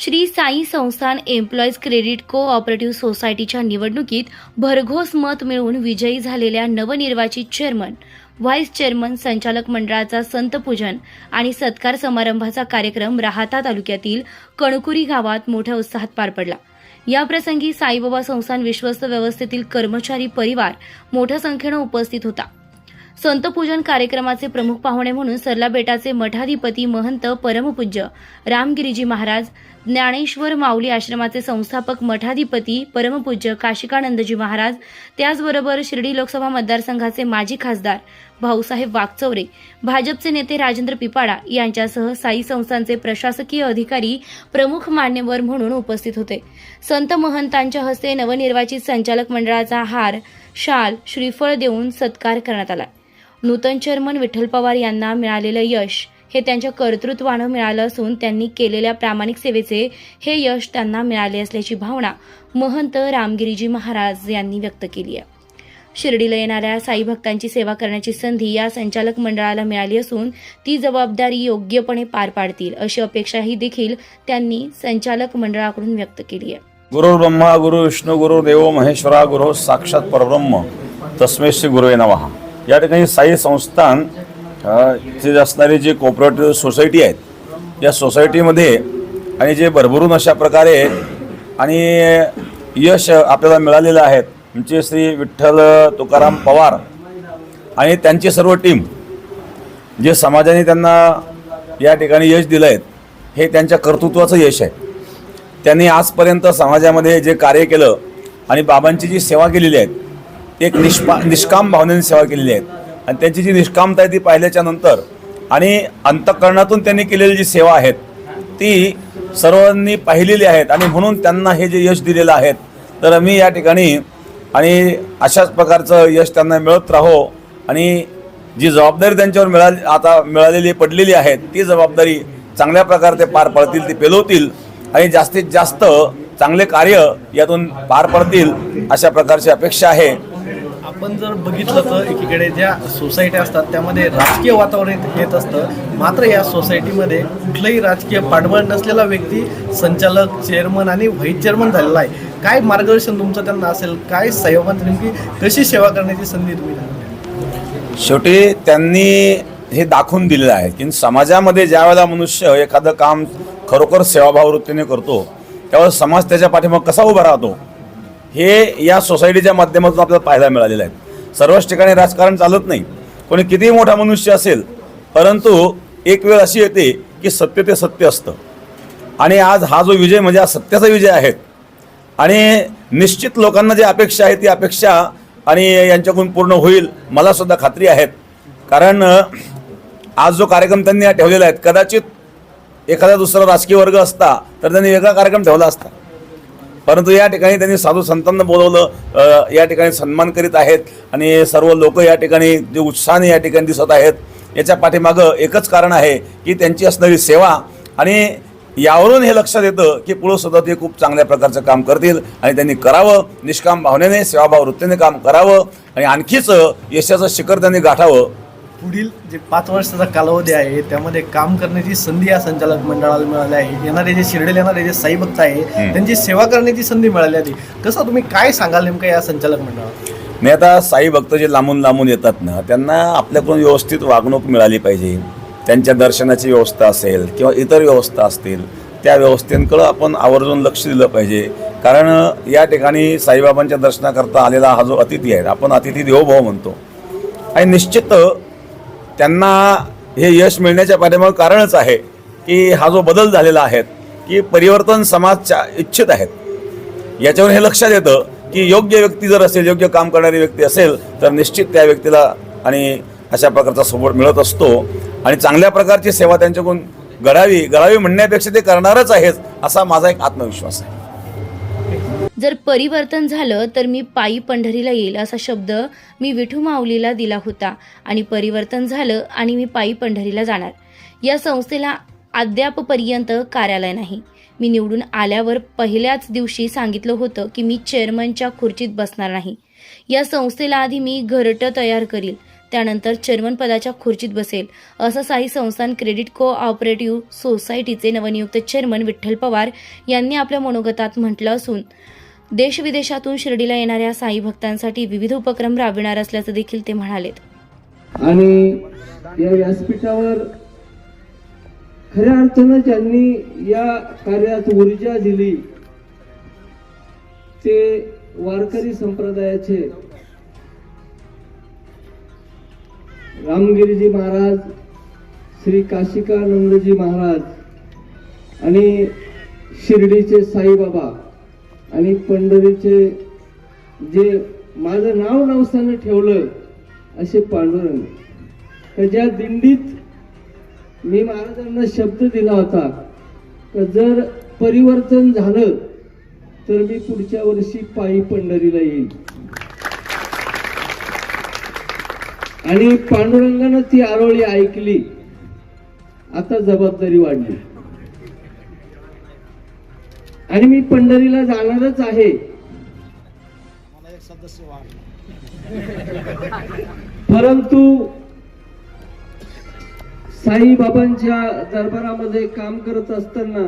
श्री साई संस्थान employees credit cooperative सोसायटीच्या निवडणुकीत भरघोस मत मिळवून विजयी झालेल्या नवनिर्वाचित चेअरमन व्हाईस चेअरमन संचालक मंडळाचा संतपूजन आणि सत्कार समारंभाचा कार्यक्रम राहाता तालुक्यातील कणकुरी गावात मोठ्या उत्साहात पार पडला. याप्रसंगी साईबाबा संस्थान विश्वस्त व्यवस्थेतील कर्मचारी परिवार मोठ्या संख्येनं उपस्थित होता. संतपूजन कार्यक्रमाचे प्रमुख पाहुणे म्हणून सरला बेटाचे मठाधिपती महंत परमपूज्य रामगिरीजी महाराज ज्ञानेश्वर माऊली आश्रमाचे संस्थापक मठाधिपती परमपूज्य काशिकानंदजी महाराज त्याचबरोबर शिर्डी लोकसभा मतदारसंघाचे माजी खासदार भाऊसाहेब वागचौरे भाजपचे नेते राजेंद्र पिपाडा यांच्यासह साई संस्थांचे प्रशासकीय अधिकारी प्रमुख मान्यवर म्हणून उपस्थित होते. संत महंतांच्या हस्ते नवनिर्वाचित संचालक मंडळाचा हार शाल श्रीफळ देऊन सत्कार करण्यात आला. नूतन चेअरमन विठ्ठल पवार यांना मिळालेलं यश हे त्यांच्या कर्तृत्वानं मिळालं असून त्यांनी केलेल्या प्रामाणिक सेवेचे हे यश त्यांना मिळाले असल्याची भावना महंत रामगिरीजी महाराज यांनी व्यक्त केली आहे. शिर्डीला येणाऱ्या साई भक्तांची सेवा करण्याची संधी या संचालक मंडळाला मिळाली असून ती जबाबदारी योग्यपणे पार पाडतील अशी अपेक्षाही देखील त्यांनी संचालक मंडळाकडून व्यक्त केली आहे. गुरु ब्रह्मा गुरु विष्णू गुरु देव महेश्वरा गुरु साक्षात परब्रह्म. तस्मै श्री गुरुवे नमः. या ठिकाणी साई संस्थान चे असणारी जी कोऑपरेटिव्ह सोसायटी आहेत या सोसायटीमध्ये आणि जे भरभरून अशा प्रकारे आणि यश आपल्याला मिळालेलं आहे म्हणजे श्री विठ्ठल तुकाराम पवार आणि त्यांची सर्व टीम जे समाजाने त्यांना या ठिकाणी यश दिलं आहे हे त्यांच्या कर्तृत्वाचं यश आहे. त्यांनी आजपर्यंत समाजामध्ये जे कार्य केलं आणि बाबांची जी सेवा केलेली आहे एक निष्पा निष्काम भावनेने सेवा केलेली आहे आणि त्यांची जी निष्कामता आहे ती पाहिल्याच्या नंतर आणि अंतःकरणातून त्यांनी केलेली जी सेवा आहेत ती सर्वांनी पाहिलेली आहेत आणि म्हणून त्यांना हे जे यश दिलेलं आहे तर मी या ठिकाणी आणि अशाच प्रकारचं यश त्यांना मिळत राहो आणि जी जबाबदारी त्यांच्यावर मिळाली आता मिळालेली पडलेली आहे ती जबाबदारी चांगल्या प्रकारे ते पार पडतील ती पेलवतील आणि जास्तीत जास्त चांगले कार्य यातून पार पडतील अशा प्रकारची अपेक्षा आहे. आपण जर बघितलं तर एकीकडे ज्या सोसायट्या असतात त्यामध्ये राजकीय वातावरण येत असतं. मात्र या सोसायटीमध्ये कुठलंही राजकीय पाठबळ नसलेला व्यक्ती संचालक चेअरमन आणि व्हाईस चेअरमन झालेला आहे. काय मार्गदर्शन तुमचं त्यांना असेल? काय सहयोगात नेमकी कशी सेवा करण्याची संधी तुम्ही शेवटी त्यांनी हे दाखवून दिलेलं आहे की समाजामध्ये ज्या वेळेला मनुष्य एखादं काम खरोखर सेवाभाव वृत्तीने करतो त्यावेळेस समाज त्याच्या पाठीमाग कसा उभा राहतो? हे या सोसायटीच्या माध्यमातून आपल्याला पाहायला मिळालेलं आहे. सर्वच ठिकाणी राजकारण चालत नाही. कोणी कितीही मोठा मनुष्य असेल परंतु एक वेळ अशी येते की सत्य ते सत्य असतं. आणि आज हा जो विजय म्हणजे हा सत्याचा विजय आहे. आणि निश्चित लोकांना जी अपेक्षा आहे ती अपेक्षा आणि यांच्याकडून पूर्ण होईल मला सुद्धा खात्री आहेत. कारण आज जो कार्यक्रम त्यांनी ठेवलेला आहे कदाचित एखादा दुसरा राजकीय वर्ग असता तर त्यांनी वेगळा कार्यक्रम ठेवला असता. परंतु या ठिकाणी त्यांनी साधू संतांना बोलवलं या ठिकाणी सन्मान करीत आहेत आणि सर्व लोक या ठिकाणी जे उत्साहाने या ठिकाणी दिसत आहेत याच्या पाठीमागं एकच कारण आहे की त्यांची असणारी सेवा आणि यावरून हे लक्षात येतं की पुढं सुद्धा ते खूप चांगल्या प्रकारचं काम करतील आणि त्यांनी करावं निष्काम भावनेने सेवाभाव वृत्तीने काम करावं आणि आणखीच यशाचं शिखर त्यांनी गाठावं. पुढील जे पाच वर्षाचा कालावधी आहे त्यामध्ये काम करण्याची संधी या संचालक मंडळाला मिळाली आहे. येणारे जे शिर्डीला येणारे जे साई भक्त आहे त्यांची सेवा करण्याची संधी मिळाली आहे. कसं तुम्ही काय सांगाल नेमकं या संचालक मंडळाला? मी आता साई भक्त जे लांबून लांबून येतात ना त्यांना आपल्याकडून व्यवस्थित वागणूक मिळाली पाहिजे. त्यांच्या दर्शनाची व्यवस्था असेल किंवा इतर व्यवस्था असतील त्या व्यवस्थेकडं आपण आवर्जून लक्ष दिलं पाहिजे. कारण या ठिकाणी साईबाबांच्या दर्शनाकरता आलेला हा जो अतिथी आहे आपण अतिथी देवभाव म्हणतो. आणि निश्चित त्यांना हे यश मिळण्याच्या पाठीमागं कारणच आहे की हा जो बदल झालेला आहे की परिवर्तन समाजच्या इच्छित आहेत. याच्यावर हे लक्षात येतं की योग्य व्यक्ती जर असेल योग्य काम करणारी व्यक्ती असेल तर निश्चित त्या व्यक्तीला आणि अशा प्रकारचा सपोर्ट मिळत असतो. आणि चांगल्या प्रकारची सेवा त्यांच्याकडून घडावी घडावी म्हणण्यापेक्षा ते करणारच आहेच असा माझा एक आत्मविश्वास आहे. जर परिवर्तन झालं तर मी पायी पंढरीला येईल असा शब्द मी विठू माऊलीला दिला होता. आणि परिवर्तन झालं आणि मी पायी पंढरीला जाणार. या संस्थेला अद्यापपर्यंत कार्यालय नाही. मी निवडून आल्यावर पहिल्याच दिवशी सांगितलं होतं की मी चेअरमनच्या खुर्चीत बसणार नाही. या संस्थेला आधी मी घरटं तयार करील. त्यानंतर चेअरमन पदाच्या खुर्चीत बसेल. असं साई संस्थान क्रेडिट को ऑपरेटिव्ह सोसायटीचे नवनियुक्त चेअरमन विठ्ठल पवार यांनी आपल्या मनोगतात म्हटलं असून देशविदेशातून शिर्डीला येणाऱ्या साई भक्तांसाठी विविध उपक्रम राबविणार असल्याचं देखील ते म्हणालेत. आणि या व्यासपीठावर खऱ्या अर्थानं ज्यांनी या कार्यात ऊर्जा दिली ते वारकरी संप्रदायाचे रामगिरीजी महाराज श्री काशिकानंदजी महाराज आणि शिर्डीचे साईबाबा आणि पंढरीचे जे माझं नाव नवसानं ठेवलं असे पांडुरंग. तर ज्या दिंडीत मी महाराजांना शब्द दिला होता तर जर परिवर्तन झालं तर मी पुढच्या वर्षी पायी पंढरीला येईल आणि पांडुरंगानं ती आरोळी ऐकली. आता जबाबदारी वाढली. आणि मी पंढरीला जाणारच आहे. परंतु साईबाबांच्या दरबारामध्ये काम करत असताना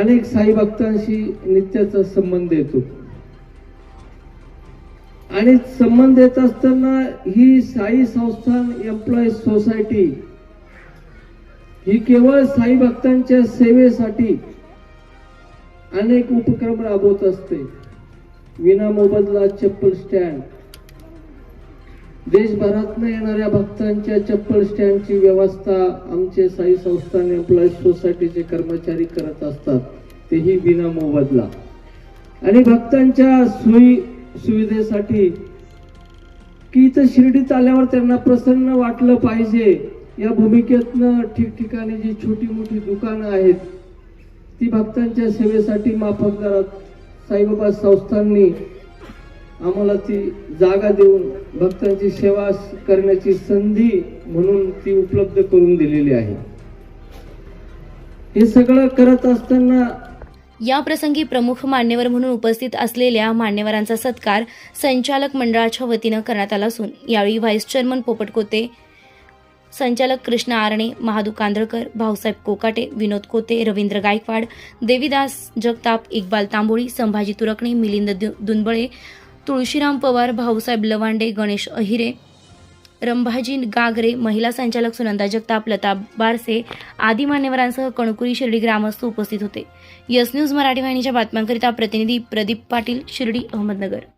अनेक साई भक्तांशी नित्याचा संबंध येतो. आणि संबंध येत असताना ही साई संस्थान एम्प्लॉईज सोसायटी ही केवळ साई भक्तांच्या सेवेसाठी अनेक उपक्रम राबवत असते. विना मोबदला चप्पल स्टँड. देशभरातनं येणाऱ्या भक्तांच्या चप्पल स्टँडची व्यवस्था आमचे साई संस्थान एम्प्लॉईज सोसायटीचे कर्मचारी करत असतात. तेही विना मोबदला. आणि भक्तांच्या सोयी सुविधेसाठी की इथं शिर्डीत आल्यावर त्यांना प्रसन्न वाटलं पाहिजे. या भूमिकेतनं ठिकठिकाणी जी छोटी मोठी दुकानं आहेत भक्तांच्या सेवेसाठी माफक दरात साईबाबा संस्थांनी आम्हाला ती जागा देऊन भक्तांची सेवा करण्याची संधी म्हणून ती उपलब्ध करून दिलेली आहे. हे सगळं करत असताना या प्रसंगी प्रमुख मान्यवर म्हणून उपस्थित असलेल्या मान्यवरांचा सत्कार संचालक मंडळाच्या वतीनं करण्यात आला असून यावेळी व्हाईस चेअरमन पोपटकोते संचालक कृष्ण आरणे महादू कांदळकर भाऊसाहेब कोकाटे विनोद कोते रवींद्र गायकवाड देवीदास जगताप इक्बाल तांबोळी संभाजी तुरकणे मिलिंद दु- दुनबळे तुळशीराम पवार भाऊसाहेब लवांडे गणेश अहिरे रंभाजी गागरे महिला संचालक सुनंदा जगताप लता बारसे आदी मान्यवरांसह कणकुरी शिर्डी ग्रामस्थ उपस्थित होते. यस न्यूज मराठी वाहिनीच्या बातम्यांकरिता प्रतिनिधी प्रदीप पाटील शिर्डी अहमदनगर.